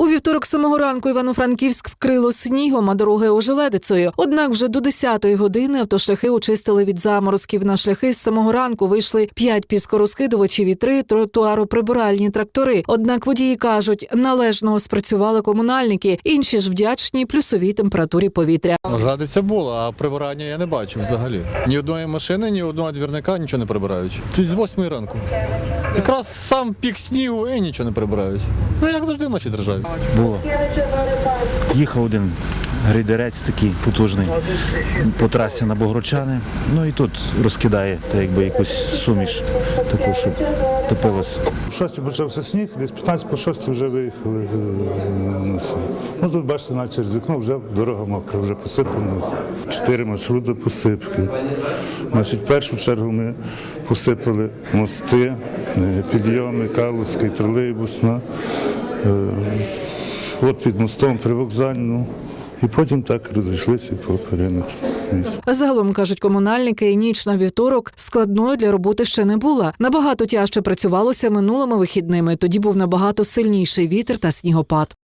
У вівторок самого ранку Івано-Франківськ вкрило снігом, а дороги ожеледицею. Однак вже до 10-ї години автошляхи очистили від заморозків. На шляхи з самого ранку вийшли п'ять піскорозкидувачів і три тротуароприбиральні трактори. Однак водії кажуть, належно спрацювали комунальники. Інші ж вдячні плюсовій температурі повітря. Радиця була, а прибирання я не бачив взагалі. Ні одної машини, ні одного двірника нічого не прибирають. Ти з восьмої ранку. Якраз сам пік снігу і нічого не прибирають. Ну як завжди в нашій державі. Було. Їхав один грейдерець такий потужний по трасі на Богородчани. Ну і тут розкидає так якби якусь суміш таку, щоб топилося. В шості почався сніг, десь 15 по 6 вже виїхали е, на це. Ну тут бачите, навіть через вікно вже дорога мокра, вже посипана. Чотири маршрути посипки. Значить, в першу чергу ми посипали мости, е, підйоми, Калузька і тролейбусна. Е, От під мостом привокзальну. І потім так розійшлися по периметру міста. Загалом кажуть комунальники, і ніч на вівторок складною для роботи ще не була. Набагато тяжче працювалося минулими вихідними. Тоді був набагато сильніший вітер та снігопад.